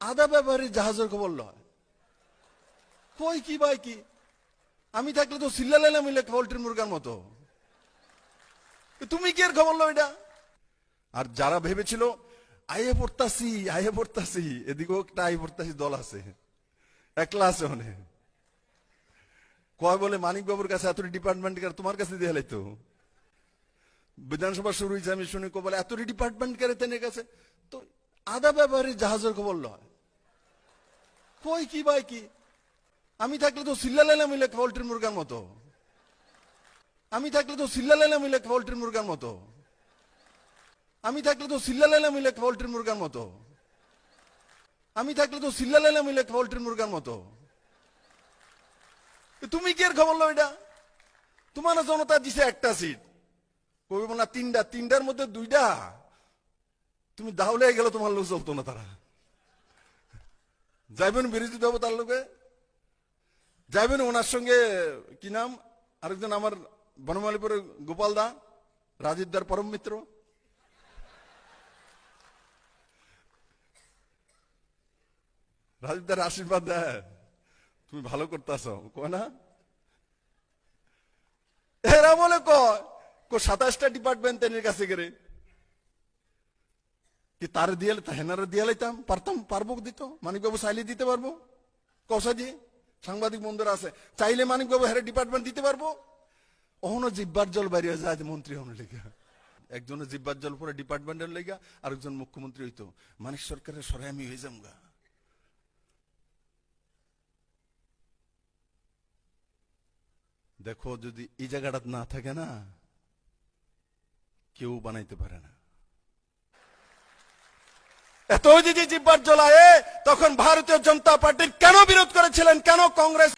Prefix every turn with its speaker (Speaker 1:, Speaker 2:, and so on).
Speaker 1: আদা ব্যাপারে জাহাজের খবর লয়। কই কি ভাই কি? আমি থাকলে তো সিল্লা লাইলাম পোল্ট্রি মুরগার মতো। তুমি কি এর খবর লো এটা? আর যারা ভেবেছিল আয়ে পড়তাছি আয়ে পড়তাছি এদিকেও একটা আয়ে পড়তাছি দল আছে। একলা আছে অনেক কয় বলে মানিক বাবুর কাছে এত ডিপার্টমেন্ট তোমার কাছে দিয়ে লাইতো বিধানসভা শুরু হয়েছে আমি শুনি কো বলে এত ডিপার্টমেন্ট করে তেনের কাছে তো আদা ব্যাপারে জাহাজের খবর লয়। কই কি ভাই কি? আমি থাকলে তো সিল্লা লাইলাম মিলে পোল্ট্রি মুরগার মতো। আমি থাকলে তো সিল্লা লাইলাম মিলে পোল্ট্রি মুরগার মতো। আমি থাকলে তো সিল্লা লাইলাম মিলে পোল্ট্রি মুরগার মতো। আমি থাকলে তো সিল্লা লাইলাম মিলে পোল্ট্রি মুরগার মতো। তুমি কি এর খবর লো এটা? তোমার জনতা দিছে একটা সিট কবি না তিনটা, তিনটার মধ্যে দুইটা। তুমি দাহলে গেলে তোমার লোক চলতো না তারা। যাইবেন বিরোধী দেবো তার লোকে। যাইবেন ওনার সঙ্গে কি নাম? আরেকজন আমার বনমালীপুরের গোপাল দা, রাজীব দার পরম মিত্র। রাজীব দার আশীর্বাদ দেয়। তুমি ভালো করতেছ। কয় না? এরা বলে কয় সাতাশটা ডিপার্টমেন্ট এর কাছে গেলে। কি তার দিয়ে হেনারে দিয়ে লাইতাম পারতাম পারব দিত মানিকবাবু চাইলে দিতে পারব কষা দিয়ে সাংবাদিক বন্ধুরা আছে চাইলে মানিকবাবু হ্যাঁ ডিপার্টমেন্ট দিতে পারব অহনো জিব্বার জল বাইরে যায় মন্ত্রী হন লেগে একজনের জিব্বার জল পুরো ডিপার্টমেন্টের লেগা আরেকজন মুখ্যমন্ত্রী হইতো মানিক সরকারের সরাই আমি হয়ে যাম গা দেখো যদি এই জায়গাটা না থাকে না কেউ বানাইতে পারে না যদি জিব্বার জ্বলায় তখন ভারতীয় জনতা পার্টির কেন বিরোধ করেছিলেন? কেন কংগ্রেস